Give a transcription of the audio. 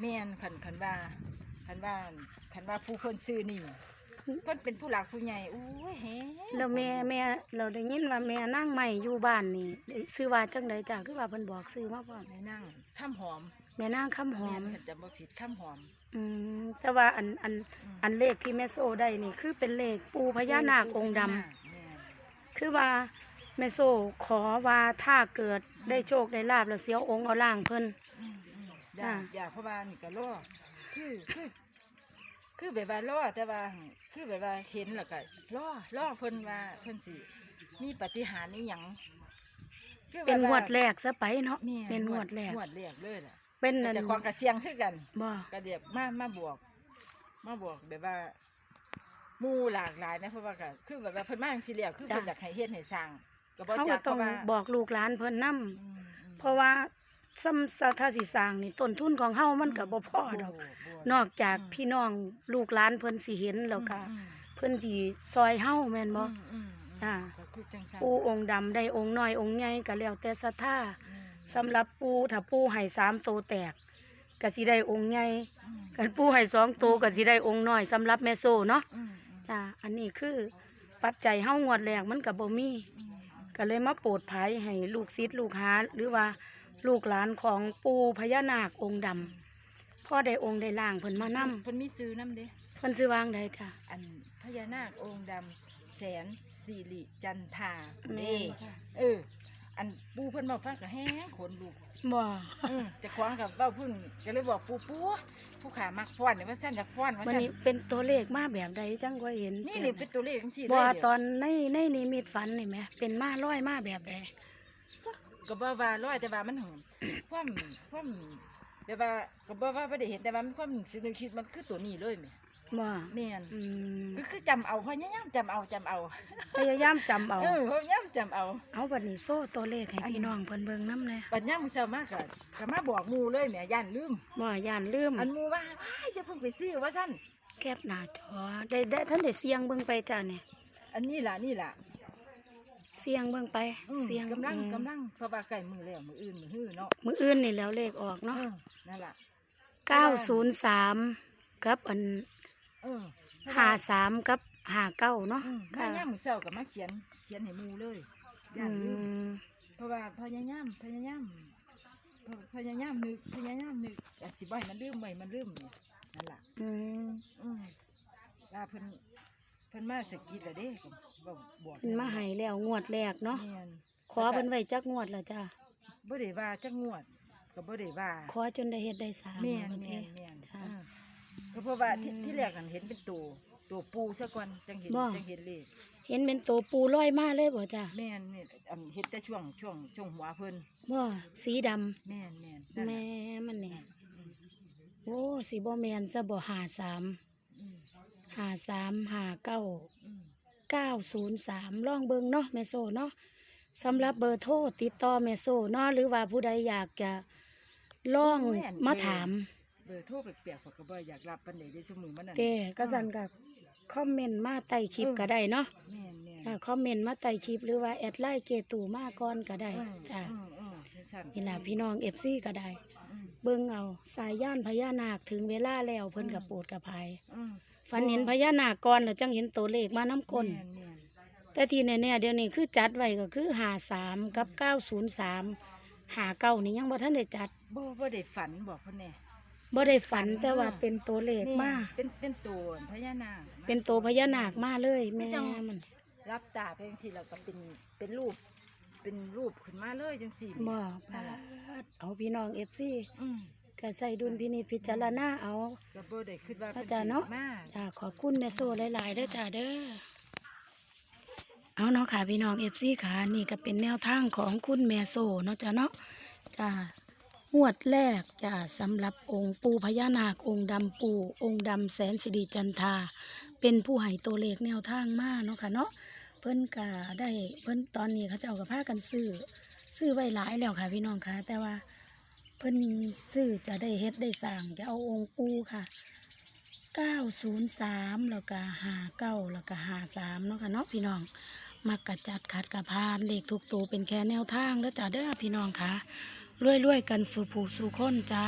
แม่นคันคันว่าคันว่าคันว่าผู้เพิ่นซื้อนี่เพิ่นเป็นผู้หลักผู้ใหญ่อู้ยแฮแล้วแม่แม่เราได้ยินว่าแม่นั่งใหม่อยู่บ้านนี่ได้ซื้อว่าจังไดจ้ะคือว่าเพิ่นบอกซื้อมาพร้อมแม่นั่งข้ามหอมแม่นางคำหอแม่มนคันจำบ่ผิดข้ามหอม อืมแต่ว่าอันอันมอันเลขที่แม่โซได้นี่คือเป็นเลขปูพญานาคองค์ดำแม่นคือว่าแม่โซขอว่าถ้าเกิดได้โชคได้ลาบแล้วเสียวองค์เอาล่างเพิ่น อืมอืมอยากอ่าอยากเพราะว่านี่ก็รอคือคือ คือแบบว่ารอแต่ว่าคือแบบว่าเห็นแล้วก็รอรอเพิ่นว่าเพิ่นสิมีปาฏิหารย์อีหยังคือเป็นแบบงว่าวดแรกซะไปเนาะแม่เป็นงวดแรก งวดแรกเลยล่ะเป็นนั่นเจะของกระเสียงคือกัน บ่กระเดียบมามาบวก มาบวกแบบว่าหมู่หลากหลายนะเพราะว่าก็คือแบบว่าเพิ่นมาจังซี่แล้วคือเพิ่นอยากให้เฮ็ดให้สร้างก็บ่เขาจัก็กเพต้องราะว่าบอกลูกหลานเพิ่นนํอืมอืมเพราะว่า ซ้ำสถ้าสิสร้างนี่ต้นทุนของเฮามันก็บ่พอดอกบ่บ่นอกจากพี่น้องลูกหลานเพิ่นสิเห็นแล้วก็อืมเพิ่นสิซอยเฮาแม่นบ่อืมอืมอ่าก็คือจังซั่นปูองค์ดำได้องค์น้อยองค์ใหญ่ก็แล้วแต่ศรัทธาอืมสำหรับปูถ้าปูให้สามโตวแตกก็สิได้องค์ใหญ่อืมกันปูให้สองโตวก็สิได้องค์น้อยสำหรับแม่โซเนาะอืมจ้าอันนี้คือปัจจัยเฮางวดแรกมันก็บ่มีอืมก็เลยมาโปรดภัยให้ลูกศิษย์ลูกหาหรือว่า ลูกหลานของปูพญานาคองค์ดำพ่อได้องค์ได้ล่างเพิ่นมานํเพิ่นมีซื้อนํเด้เพิ่นซื้อวางได้จ้ะอันพญานาคองค์ดำแสนสิริจันทาแม่เด้นค่ะเออ อันปูเพิ่นบอกฟังก็แห้งขนลุกบ่อืมจะคว้างกับเบ้าพึ่งก็เลยบอกปูปูผู้ขามักฟ้อนเนี่ยว่าสั้นจากฟ้อนว่าวันสั้นนี้เป็นตัวเลขมาแบบใดจังก็เห็นนี่นี่เป็นตัวเลขจังซี่บ่เลยตอนในในนิมิตฝันนี่แหมเป็นมาร้อยมาแบบใด ก็บ่ว่าร้อยแต่ว่ามันหอม ความความแต่ว่าก็บ่ว่าบ่ได้เห็นแต่ว่ามันความสึกนึกคิดมันคือตัวนี้เลยแม่บ่แม่นอืมก็คือจำเอาพยายามจำเอาจำเอา พยายามจำเอา เออพยายามจำเอา เอาบัดนี้โซ่ตัวเลขให้พี่น้องเพิ่นเบิ่งนำแหน่ปัญญามมื้อเช้ามากก็ก็มาบอกหมู่เลยแหม่ย่านลืม บ่ย่านลืมอันหมู่ว่าว้ายจะเพิ่งไปซื้อว่าซั่นแคปหน้าจอได้ได้ท่านได้เสียงเบิ่งไปจ้ะเนี่ยอันนี้ล่ะนี่ล่ะ เสียงเบิ่งไปอืมเสียงกำลังอืมกำลังเพราะว่าใกล้มื้อแล้วมื้ออื่นมื้อฮื้อเนาะมื้ออื่นนี่แล้วเลขออกเนาะเออนั่นล่ะ903กับอันเออ53กับ59เนาะอืมค่ะมาย่ามมือเช้ากับมาเขียนเขียนให้หมูเลยอืย่านลืมมเพราะว่าพยายามพยายามพยายามนึกพยายามนึกอยากสิบ่ให้มันลืมไว้มันลืมเนี่ยนั่นล่ะอืมอืมลาเพิ่น เพิ่นมาสะกิดแล้วเด้ก็บอกบอกเพิ่นมาให้แล้วงวดแรกเนาะแม่นขอเพิ่นไว้จักงวดแล้วจ้ะบ่ได้ว่าจักงวดก็บ่ได้ว่าขอจนได้เฮ็ดได้สร้างแม่นว่าแม่ตินแม่นค่ะ อืมก็เพราะว่าที่อืมที่แรกกันเห็นเป็นตัวตัวปูซะก่อนจังเห็นบ่ จังเห็นเลขเห็นเป็นตัวปูลอยมาเลยบ่จ้ะแม่นนี่อันเฮ็ดแต่ช่วงช่วงช่วงหัวเพิ่นบ่สีดำแม่นแม่นนั่นแม่น่ะมันนี่อืมโอ้สิบ่แม่นซะบ่หาสามอืม หาสามหาเก้าอืมเก้าศูนย์สามลองเบิ่งเนาะแม่โซเนาะสำหรับเบอร์โทรติดต่อแม่โซเนาะหรือว่าผู้ใดอยากจะลองมาถามเบอร์โทรแปลกๆเขาก็บ่อยากรับปานใดได้ซุมื้อมันนั่นเต้ก็สั่นกับคอมเมนต์มาใต้คลิปก็ได้เนาะแม่นแม่นอ่าคอมเมนต์มาใต้คลิปหรือว่าแอดไลน์เกตูมาก่อนก็ได้อืมจ้ะอืมอืมจังซั่นนี่ล่ะพี่น้อง FC ก็ได้อืม เบิ่งเอาสายย่านพญานาคถึงเวลาแล้วเพิ่นกับโปรดกับภัยอืมฝันเห็นพญานาคก่อนแล้วจังเห็นตัวเลขมาน้ำก้น แม่นแม่นแต่ที่แน่ๆเดี๋ยวนี้คือจัดไว้ก็คือหาสามกับเก้าศูนย์สามหาเก้านี่ยังบ่ทันได้จัดบ่บ่ได้ฝันบอกเพิ่นแน่บ่ได้ฝันฝันแต่ว่าเออเป็นตัวเลขมาเป็นเป็นตัวพญานาคมาเป็นตัวพญานาคมาเลยแม่จังมัน รับตาไปจังซี่แล้วก็เป็นเป็นรูป เป็นรูปขึ้นมาเลยจังซี่บ่นั่ปานล่ะดเอาพี่น้อง FC อืมก็ใส่ดุลพินิจพิจารณาเอาก็บ่ได้คิดว่าอาจารย์เนาะมาจ้าขอบคุณแม่โซหลายๆเด้อจ้าเด้อ เอาเนาะค่ะพี่น้อง FC ค่ะนี่ก็เป็นแนวทางของคุณแม่โซเนาะจ้าเนาะจ้างวดแรกจ้าสำหรับองค์ปูพญานาคองค์ดำปูองค์ดำแสนสิริจันทาเป็นผู้ให้ตัวเลขแนวทางมาเนาะค่ะเนาะ เพิ่นก็ได้เพิ่นตอนนี้เขาจะเจ้าก็พากันซื้อซื้อไว้หลายแล้วค่ะ พี่น้องค่ะ แต่ว่าเพิ่นซื้อจะได้เฮ็ดได้สร้างจะเอาองค์ปูค่ะ903แล้วก็59แล้วก็53เนาะค่ะเนาะพี่น้องมักกะจัดขัดกระพานเลขทุกตัวเป็นแค่แนวทางแล้วจ้าเด้อพี่น้องค่ะรวยๆกันสู่ผู้สู่คนจ้า